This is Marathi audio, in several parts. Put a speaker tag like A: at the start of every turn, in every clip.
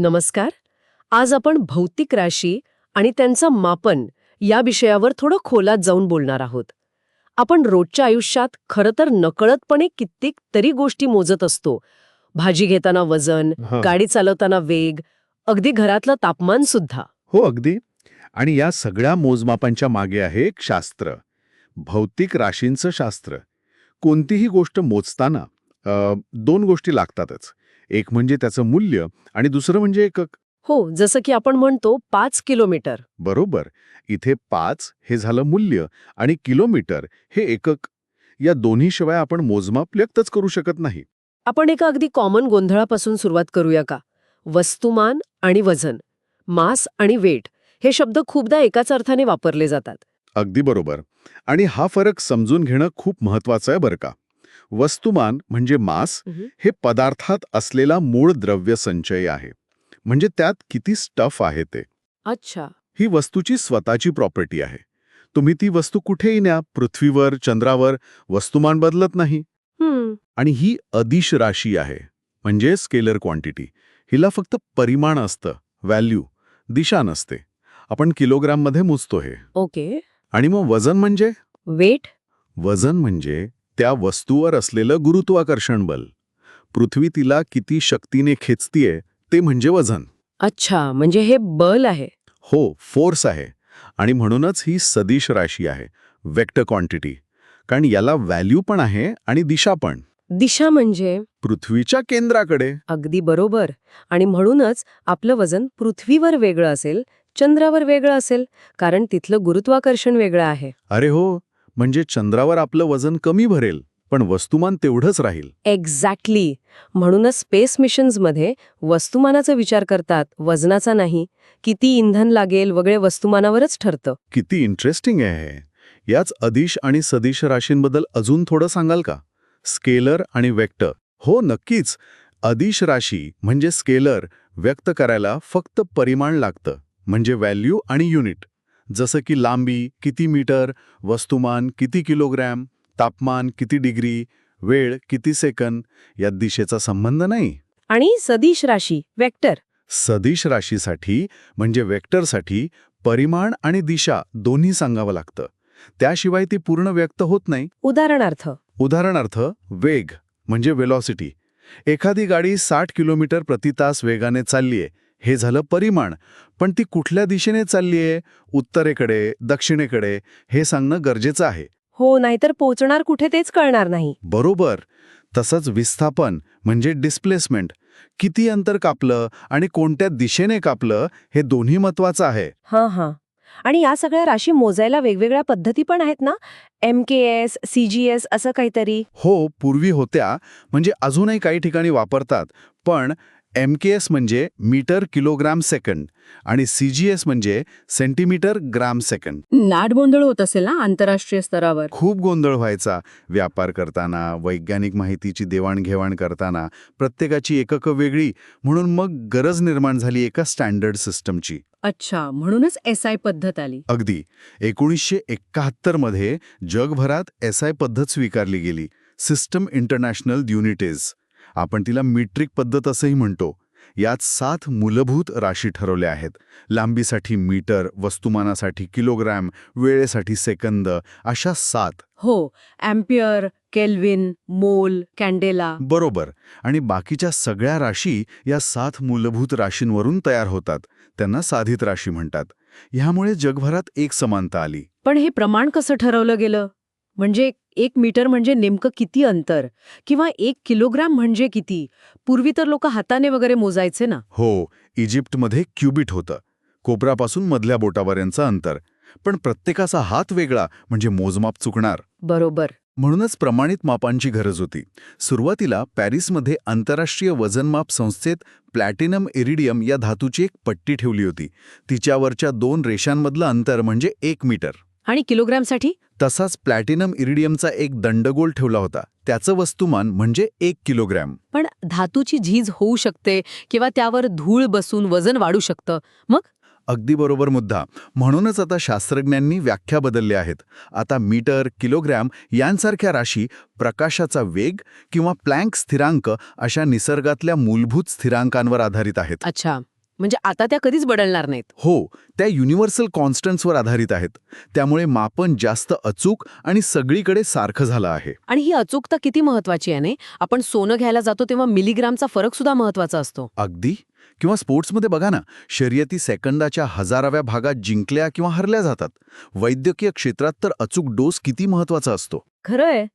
A: नमस्कार. आज आपण भौतिक राशी आणि त्यांचं मापन या विषयावर थोडं खोलात जाऊन बोलणार आहोत. आपण रोजच्या आयुष्यात खरं तर नकळतपणे कित्येक तरी गोष्टी मोजत असतो. भाजी घेताना वजन. गाडी चालवताना वेग अगदी घरातलं तापमान सुद्धा.
B: हो अगदी. आणि या सगळ्या मोजमापांच्या मागे आहे एक शास्त्र. भौतिक राशींचं शास्त्र. कोणतीही गोष्ट मोजताना अ, दोन गोष्टी लागतातच. एक म्हणजे त्याचं मूल्य आणि दुसरं म्हणजे एकक.
A: हो जसं की आपण म्हणतो पाच किलोमीटर.
B: बरोबर. इथे पाच हे झालं मूल्य आणि किलोमीटर हे एकक. या दोन्ही शिवाय आपण मोजमाप व्यक्तच करू शकत नाही.
A: आपण एका अगदी कॉमन गोंधळापासून सुरुवात करूया का? वस्तुमान आणि वजन मास आणि वेट हे शब्द खूपदा एकाच अर्थाने वापरले जातात.
B: अगदी बरोबर. आणि हा फरक समजून घेणं खूप महत्वाचं आहे बरं का. वस्तुमान म्हणजे मास. हे पदार्थात असलेला मूळ द्रव्य संचय आहे. म्हणजे त्यात किती स्टफ आहे ते.
A: अच्छा.
B: ही वस्तूची स्वतःची प्रॉपर्टी आहे. तुम्ही ती वस्तू कुठेही न्या पृथ्वीवर चंद्रावर वस्तुमान बदलत नाही. आणि ही अदिश राशी आहे. म्हणजे स्केलर क्वांटिटी हिला फक्त परिमाण असतं. व्हॅल्यू दिशा नसते. आपण किलोग्राममध्ये मोजतो हे.
A: ओके
B: आणि मग वजन म्हणजे?
A: वेट
B: वजन म्हणजे त्या वस्तूवर असलेलं गुरुत्वाकर्षण बल. पृथ्वी तिला किती शक्तीने खेचतीये ते म्हणजे वजन.
A: अच्छा म्हणजे हे बल आहे.
B: हो फोर्स आहे. आणि म्हणूनच ही सदिश राशी आहे वेक्टर क्वांटिटी. कारण याला व्हॅल्यू पण आहे आणि दिशा पण.
A: दिशा म्हणजे?
B: पृथ्वीच्या केंद्राकडे.
A: अगदी बरोबर. आणि म्हणूनच आपलं वजन पृथ्वीवर वेगळं असेल चंद्रावर वेगळं असेल कारण तिथलं गुरुत्वाकर्षण वेगळं आहे.
B: अरे हो म्हणजे चंद्रावर आपलं वजन कमी भरेल पण वस्तुमान तेवढंच राहील.
A: एक्झॅक्टली. म्हणूनच स्पेस मिशन्समध्ये वस्तुमानाचा विचार करतात वजनाचा नाही. किती इंधन लागेल वगैरे वस्तुमानावरच ठरतं.
B: किती इंटरेस्टिंग आहे. याच अदिश आणि सदिश राशींबद्दल अजून थोडं सांगाल का? स्केलर आणि वेक्टर. हो नक्कीच. अदिश राशी म्हणजे स्केलर व्यक्त करायला फक्त परिमाण लागतं म्हणजे व्हॅल्यू आणि युनिट. जसं की लांबी किती मीटर वस्तुमान किती किलोग्रॅम तापमान किती डिग्री वेळ किती सेकंद या दिशेचा संबंध नाही.
A: आणि सदिश राशी वेक्टर.
B: सदिश राशीसाठी म्हणजे वेक्टरसाठी परिमाण आणि दिशा दोन्ही सांगावं लागतं. त्याशिवाय ती पूर्ण व्यक्त होत नाही.
A: उदाहरणार्थ.
B: उदाहरणार्थ वेग म्हणजे वेलॉसिटी एखादी गाडी साठ किलोमीटर प्रति तास वेगाने चाललीये. हे झालं परिमाण. पण ती कुठल्या दिशेने चाललीये? उत्तरेकडे दक्षिणेकडे हे सांगणं गरजेचं आहे.
A: हो नाहीतर पोचणार कुठे तेच कळणार नाही.
B: बरोबर. तसंच विस्थापन म्हणजे डिस्प्लेसमेंट किती अंतर कापलं आणि कोणत्या दिशेने कापलं हे दोन्ही महत्वाचं आहे.
A: हां हां. आणि या सगळ्या राशी मोजायला वेगवेगळ्या पद्धती पण आहेत ना? M K S C G S असं काहीतरी.
B: हो पूर्वी होत्या. म्हणजे अजूनही काही ठिकाणी वापरतात. पण एम के एस म्हणजे मीटर किलोग्राम सेकंड आणि सी जी एस म्हणजे सेंटीमीटर ग्राम सेकंड.
A: नाडगोंधळ होत असेल ना आंतरराष्ट्रीय स्तरावर?
B: खूप गोंधळ व्हायचा. व्यापार करताना वैज्ञानिक माहितीची देवाणघेवाण करताना प्रत्येकाची एककं वेगळी म्हणून मग गरज निर्माण झाली एका स्टँडर्ड सिस्टमची.
A: अच्छा म्हणूनच एस आय पद्धत आली.
B: अगदी. एकोणीसशे एकाहत्तरमध्ये जगभरात एस आय पद्धत स्वीकारली गेली. सिस्टम इंटरनॅशनल युनिटेज. आपण तिला मीट्रिक पद्धत असंही म्हणतो. यात सात मूलभूत राशी ठरवल्या आहेत. लांबीसाठी मीटर वस्तुमानासाठी किलोग्रॅम वेळेसाठी सेकंद अशा सात.
A: हो अँपियर केल्विन मोल कॅन्डेला.
B: बरोबर. आणि बाकीच्या सगळ्या राशी या सात मूलभूत राशींवरून तयार होतात. त्यांना साधित राशी म्हणतात. ह्यामुळे जगभरात एक समानता आली.
A: पण हे प्रमाण कसं ठरवलं गेलं? म्हणजे एक मीटर म्हणजे नेमकं किती अंतर? किंवा एक किलोग्राम म्हणजे किती? पूर्वी तर लोक हाताने वगैरे मोजायचे ना.
B: हो इजिप्तमध्ये क्युबिट होतं. कोपरापासून मधल्या बोटापर्यंतचं अंतर. पण प्रत्येकाचा हात वेगळा म्हणजे मोजमाप चुकणार.
A: बरोबर.
B: म्हणूनच प्रमाणित मापांची गरज होती. सुरुवातीला पॅरिसमध्ये आंतरराष्ट्रीय वजनमाप संस्थेत प्लॅटिनम इरिडियम या धातूची एक पट्टी ठेवली होती. तिच्यावरच्या दोन रेषांमधलं अंतर म्हणजे एक मीटर.
A: आणि किलोग्रामसाठी?
B: तसाच प्लॅटिनम इरिडियमचा एक दंडगोल ठेवला होता. त्याचं वस्तुमान म्हणजे एक किलोग्रॅम.
A: पण धातूची झीज होऊ शकते किंवा त्यावर धूळ बसून वजन वाढू शकतं. मग?
B: अगदी बरोबर मुद्दा. म्हणूनच आता शास्त्रज्ञांनी व्याख्या बदलल्या आहेत. आता मीटर किलोग्रॅम यांसारख्या राशी प्रकाशाचा वेग किंवा प्लँक स्थिरांक अशा निसर्गातल्या मूलभूत स्थिरांकांवर आधारित आहेत.
A: अच्छा. म्हणजे आता त्या कधीच बदलणार नाहीत.
B: हो त्या युनिव्हर्सल कॉन्स्टंट्सवर आधारित आहेत. त्यामुळे मापन जास्त अचूक आणि सगळीकडे सारखं झालं आहे.
A: आणि ही अचूकता किती महत्वाची आहे आपण सोनं घ्यायला जातो तेव्हा मिलीग्रामचा फरक सुद्धा महत्त्वाचा असतो.
B: अगदी? किंवा स्पोर्ट्समध्ये बघा ना शर्यती सेकंदाच्या हजाराव्या भागात जिंकल्या किंवा हरल्या जातात. वैद्यकीय क्षेत्रात तर अचूक डोस किती महत्त्वाचा असतो?
A: खरंय.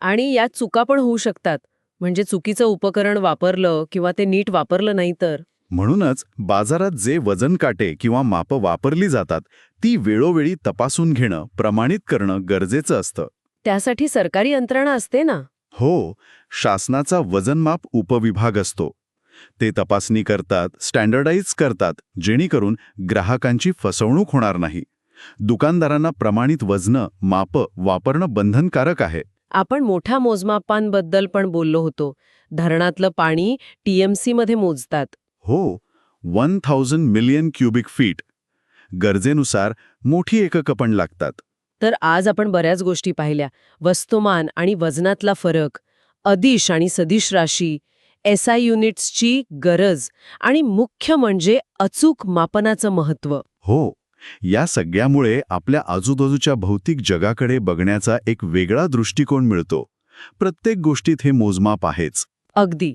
A: आणि यात चुका पण होऊ शकतात. म्हणजे चुकीचं उपकरण वापरलं किंवा ते नीट वापरलं नाही तर.
B: म्हणूनच बाजारात जे वजन काटे किंवा मापं वापरली जातात ती वेळोवेळी तपासून घेणं प्रमाणित करणं गरजेचं असतं.
A: त्यासाठी सरकारी यंत्रणा असते ना?
B: हो शासनाचा वजनमाप उपविभाग असतो. ते तपासणी करतात स्टँडर्डाईज करतात जेणेकरून ग्राहकांची फसवणूक होणार नाही. दुकानदारांना प्रमाणित वजनं मापं वापरणं बंधनकारक आहे.
A: आपण मोठ्या मोजमापांबद्दल पण बोललो होतो. धरणातलं पाणी टीएमसी मध्ये मोजतात.
B: हो one thousand million cubic feet गरजेनुसार मोठी एककं पण लागतात.
A: तर आज आपण बऱ्याच गोष्टी पाहिल्या. वस्तुमान आणि वजनातला फरक अदिश आणि सदिश राशी एस आय युनिट्सची गरज आणि मुख्य म्हणजे अचूक मापनाचं महत्त्व.
B: हो या सगळ्यामुळे आपल्या आजूबाजूच्या भौतिक जगाकडे बघण्याचा एक वेगळा दृष्टिकोन मिळतो. प्रत्येक गोष्टीत हे मोजमाप आहेच.
A: अगदी.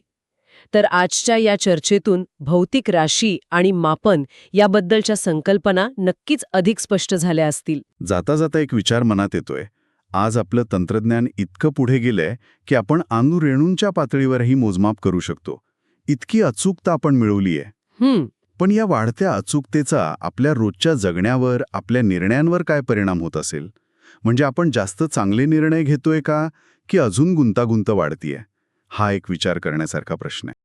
A: तर आजच्या या चर्चेतून भौतिक राशी आणि मापन याबद्दलच्या संकल्पना नक्कीच अधिक स्पष्ट झाल्या असतील.
B: जाता जाता एक विचार मनात येतोय. आज आपलं तंत्रज्ञान इतकं पुढे गेलंय की आपण अणुरेणूंच्या पातळीवरही मोजमाप करू शकतो. इतकी अचूकता आपण मिळवलीय.
A: हम्म.
B: पण या वाढत्या अचूकतेचा आपल्या रोजच्या जगण्यावर आपल्या निर्णयांवर काय परिणाम होत असेल? म्हणजे आपण जास्त चांगले निर्णय घेतोय का की अजून गुंतागुंत वाढतीये? हा एक विचार करण्यासारखा प्रश्न आहे.